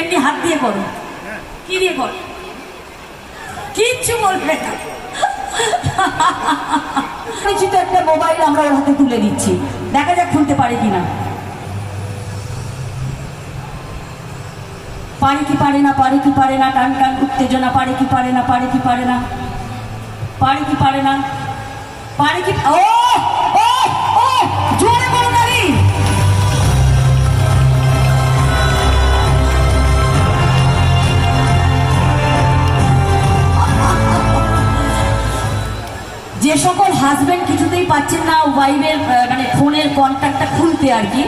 এমনি হাত দিয়ে করো। কি দিয়ে করো? কিচ্ছু বলবে না। পরিচিত একটা মোবাইল আমরা ওর হাতে তুলে দিচ্ছি। দেখা যাক খুলতে পারে কিনা পারে কি পারে না, পারে কি পারে না, টান টান, উত্তেজনা, পারে কি পারে না, পারে কি পারে না। পারে কি পারে না, পারে কি ও! যে সকল হাজবেন্ড কিছুতেই পাচ্ছেন না ওয়াইফের মানে ফোনের কন্ট্যাক্টটা খুলতে আর কি,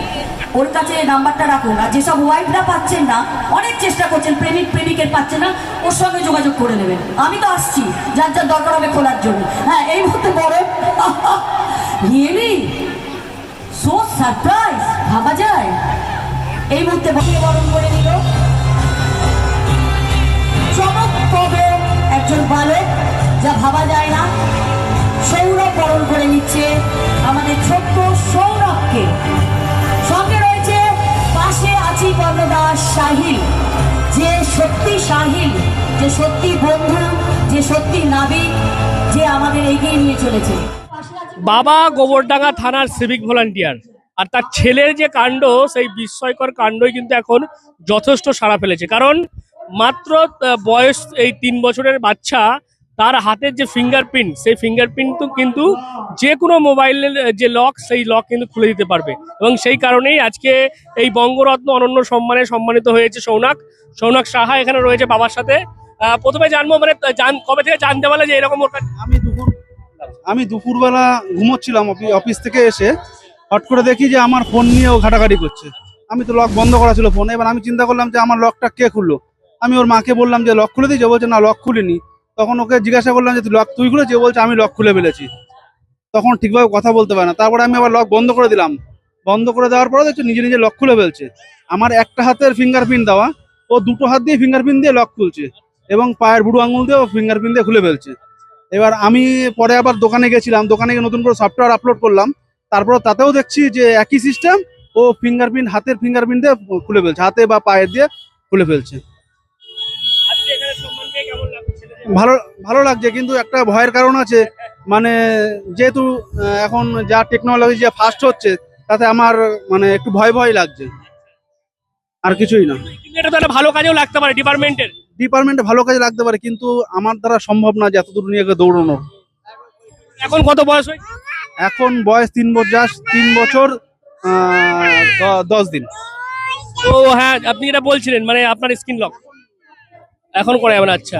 ওর কাছে নাম্বারটা রাখুন। আর যেসব ওয়াইফরা পাচ্ছেন না, অনেক চেষ্টা করছেন, প্রেমিক প্রেমিকের পাচ্ছেন না, ওর সঙ্গে যোগাযোগ করে নেবেন। আমি তো আসছি, যার যার দরকার হবে খোলার জন্য। হ্যাঁ এই মুহূর্তে বড়। রিয়েলি সো সারপ্রাইজ ভাবা যায়? এই মুহূর্তে বসে বরণ করে নিল। চমকপ্রদ একজন বালক, যা ভাবা যায় না। সৌরভ বরণ করে নিচ্ছে আমাদের ছোট্ট সৌরভকে। সঙ্গে রয়েছে পাশে আছি কর্ণদাস সাহিল। যে সত্যি সাহিল যে সত্যি বন্ধু যে সত্যি নাবিক যে আমাদের এগিয়ে নিয়ে চলেছে। বাবা গোবরডাঙ্গা থানার সিভিক ভলান্টিয়ার আর তার ছেলের যে কাণ্ড সেই বিস্ময়কর কাণ্ডই কিন্তু এখন যথেষ্ট সাড়া ফেলেছে। কারণ মাত্র বয়স এই তিন বছরের বাচ্চা তার হাতের যে ফিঙ্গারপ্রিন্ট সেই ফিঙ্গারপ্রিন্ট কিন্তু যে কোনো মোবাইলের যে লক সেই লক কিন্তু খুলে দিতে পারবে। এবং সেই কারণেই আজকে এই বঙ্গরত্ন অনন্য সম্মানে সম্মানিত হয়েছে সৌনাক। সৌনাক সাহা এখানে রয়েছে বাবার সাথে। প্রথমে জানব মানে কবে থেকে জানতে পারলে যে এরকম আমি দুপুর আমি দুপুরবেলা ঘুমোচ্ছিলাম অফি- অফিস থেকে এসে। হট করে দেখি যে আমার ফোন নিয়ে ও ঘাটাঘাটি করছে। আমি তো লক বন্ধ করা ছিল ফোন। এবার আমি চিন্তা করলাম যে আমার লকটা কে খুললো? আমি ওর মাকে বললাম যে লক খুলে দিয়েছে। বলছে, না লক খুলিনি। তখন ওকে জিজ্ঞাসা করলাম যে লক তুই খুলেছি বলছে, আমি লক খুলে ফেলেছি। তখন ঠিকভাবে কথা বলতে পারে না। তারপরে আমি আবার লক বন্ধ করে দিলাম। বন্ধ করে দেওয়ার পরে দেখছি নিজে নিজে লক খুলে ফেলছে। আমার একটা হাতের ফিঙ্গারপ্রিন্ট দেওয়া, ও দুটো হাত দিয়ে ফিঙ্গারপ্রিন্ট দিয়ে লক খুলছে এবং পায়ের বুড়ো আঙুল দিয়ে ও ফিঙ্গারপ্রিন্ট দিয়ে খুলে ফেলছে। এবার আমি পরে আবার দোকানে গেছিলাম। দোকানে গিয়ে নতুন করে সফটওয়্যার আপলোড করলাম। তারপর তাতেও দেখছি যে একই সিস্টেম ও ফিঙ্গারপ্রিন্ট হাতের ফিঙ্গারপ্রিন্ট দিয়ে খুলে ফেলছে, হাতে বা পায়ের দিয়ে খুলে ফেলছে। ভালো ভালো লাগছে কিন্তু একটা ভয়ের কারণ আছে। মানে যেহেতু এখন যা টেকনোলজি যা ফাস্ট হচ্ছে তাতে আমার মানে একটু ভয় ভয় লাগছে। আর কিছুই না। এটা তো একটা ভালো কাজেও লাগতে পারে ডিপার্টমেন্টের। ডিপার্টমেন্টে ভালো কাজে লাগতে পারে কিন্তু আমার দ্বারা সম্ভব না যে এত দূর নিয়ে দৌড়ানো। এখন কত বয়স হয়েছে এখন বয়স তিন বছর তিন বছর দশ দিন। তো হ্যাঁ আপনি এটা বলছিলেন মানে আপনার স্ক্রিন লক এখন করে যাবেন আচ্ছা।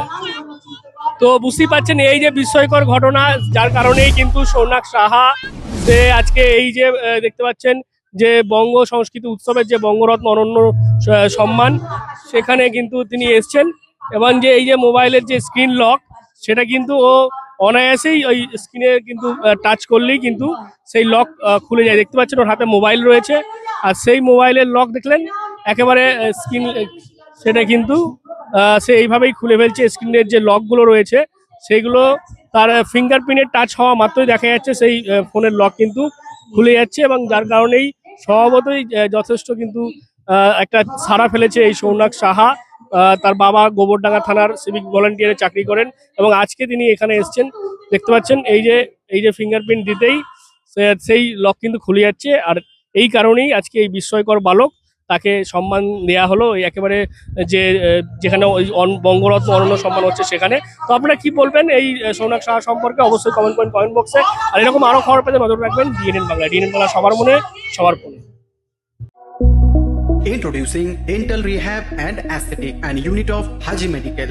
তো বুঝতেই পারছেন, এই যে বিস্ময়কর ঘটনা, যার কারণেই কিন্তু সৌনাক সাহা, সে আজকে এই যে দেখতে পাচ্ছেন যে বঙ্গ সংস্কৃতি উৎসবের যে বঙ্গরত্ন অনন্য সম্মান, সেখানে কিন্তু তিনি এসছেন। এবং যে এই যে মোবাইলের যে স্ক্রিন লক, সেটা কিন্তু ও অনায়াসেই ওই স্ক্রিনে কিন্তু টাচ করলেই কিন্তু সেই লক খুলে যায়। দেখতে পাচ্ছেন ওর হাতে মোবাইল রয়েছে। আর সেই মোবাইলের লক দেখলেন, একেবারে স্ক্রিন সেটা কিন্তু সে এইভাবেই খুলে ফেলছে স্ক্রিনের যে লকগুলো রয়েছে, সেইগুলো তার ফিঙ্গারপ্রিন্টের টাচ হওয়া মাত্রই দেখা যাচ্ছে, সেই ফোনের লক কিন্তু খুলে যাচ্ছে এবং যার কারণেই স্বভাবতই যথেষ্ট কিন্তু একটা সাড়া ফেলেছে এই সৌনাক সাহা তার বাবা গোবরডাঙ্গা থানার সিভিক ভলান্টিয়ারে চাকরি করেন এবং আজকে তিনি এখানে এসছেন। দেখতে পাচ্ছেন, এই যে এই যে ফিঙ্গারপ্রিন্ট দিতেই সেই লক কিন্তু খুলে যাচ্ছে। আর এই কারণেই আজকে এই বিস্ময়কর বালক তাকে সম্মান দেয়া হলো একেবারে যে যেখানে ওই বঙ্গরত্ন অনন্য সম্মান হচ্ছে সেখানে। তো আপনারা কি বলবেন এই সৌনাক শাহ সম্পর্কে? অবশ্যই কমেন্ট করেন কমেন্ট বক্সে আর এরকম আরও খবর পেতে নজর রাখবেন ডিএনএন বাংলা ডিএনএন বাংলা সবার মনে, সবার ফোনে। Introducing Dental Rehab and Aesthetic and Unit of Haji Medical.